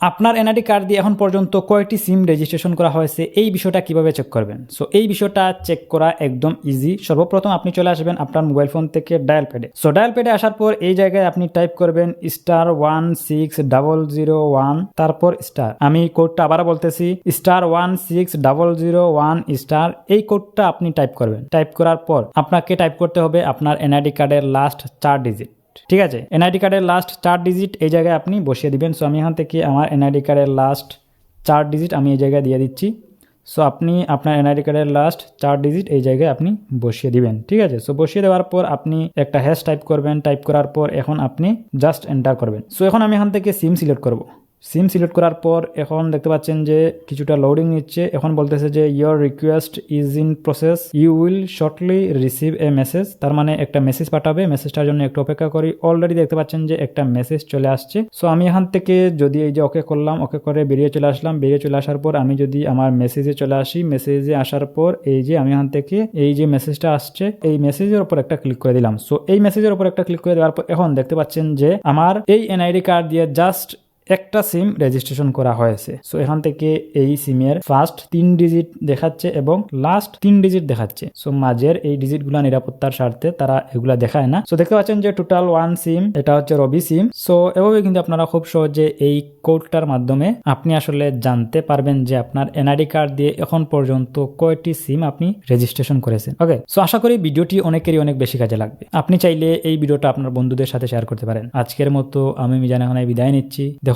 আপনার NID card দিয়ে এখন পর্যন্ত কয়টি সিম রেজিস্ট্রেশন করা হয়েছে, এই বিষয়টা কীভাবে চেক করবেন? সো এই বিষয়টা চেক করা একদম ইজি সর্বপ্রথম আপনি চলে আসবেন আপনার মোবাইল ফোন থেকে ডায়াল প্যাডে সো ডায়াল প্যাডে আসার পর এই জায়গায় আপনি টাইপ করবেন star one six double zero one তারপর স্টার আমি কোডটা আবার বলতেছি star one six double zero one star এই কোডটা আপনি টাইপ করবেন। টাইপ করার পর আপনাকে টাইপ করতে হবে আপনার এনআইডি কার্ডের লাস্ট চার ডিজিট ঠিক আছে? এনআইডি কার্ডের লাস্ট চার ডিজিট এই জায়গায় আপনি বসিয়ে দিবেন। সো আমি এখান থেকে আমার এনআইডি কার্ডের লাস্ট চার ডিজিট আমি এই জায়গায় দিয়ে দিচ্ছি। সো আপনি আপনার এনআইডি কার্ডের লাস্ট চার ডিজিট এই জায়গায় আপনি বসিয়ে দিবেন। ঠিক আছে? সো বসিয়ে দেওয়ার পর আপনি একটা হ্যাশ টাইপ করবেন। টাইপ করার পর এখন আপনি জাস্ট এন্টার করবেন। সো এখন আমি এখান থেকে সিম সিলেক্ট করব। সিম সিলেক্ট করার পর এখন দেখতে পাচ্ছেন যে কিছুটা লোডিং নিচ্ছে। এখন বলতেছে যে your request is in process you will shortly receive a message তার মানে একটা মেসেজ পাঠাবে। মেসেজটার জন্য একটু অপেক্ষা করি। অলরেডি দেখতে পাচ্ছেন যে একটা মেসেজ চলে আসছে। সো আমি এখান থেকে যদি এই যে ওকে করলাম ওকে করে বেরিয়ে চলে আসলাম। বেরিয়ে চলে আসার পর আমি যদি আমার মেসেজে চলে আসি মেসেজে আসার পর এই যে আমি এখান থেকে এই যে মেসেজটা আসছে, এই মেসেজের উপর একটা ক্লিক করে দিলাম। সো এই মেসেজের উপর একটা ক্লিক করে দেওয়ার পর এখন দেখতে পাচ্ছেন যে, আমার এই এনআইডি কার্ড দিয়ে জাস্ট একটা সিম রেজিস্ট্রেশন করা হয়েছে। সো এখান থেকে এই সিমের ফার্স্ট তিন ডিজিট দেখাচ্ছে এবং লাস্ট তিন ডিজিট দেখাচ্ছে। সো মাঝের এই ডিজিটগুলো নিরাপত্তার স্বার্থে তারা এগুলা দেখায় না। সো দেখতে পাচ্ছেন যে টোটাল ওয়ান সিম এটা হচ্ছে রবি সিম সো এভাবে কিন্তু আপনারা খুব সহজে এই কোডটার মাধ্যমে আপনি আসলে জানতে পারবেন যে আপনার এনআইডি কার্ড দিয়ে এখন পর্যন্ত কয়টি সিম আপনি রেজিস্ট্রেশন করেছেন। ওকে সো আশা করি ভিডিওটি অনেকেরই অনেক বেশি কাজে লাগবে। আপনি চাইলে এই ভিডিওটা আপনার বন্ধুদের সাথে শেয়ার করতে পারেন। আজকের মতো আমি মিজান এখন বিদায় নিচ্ছি। দেখা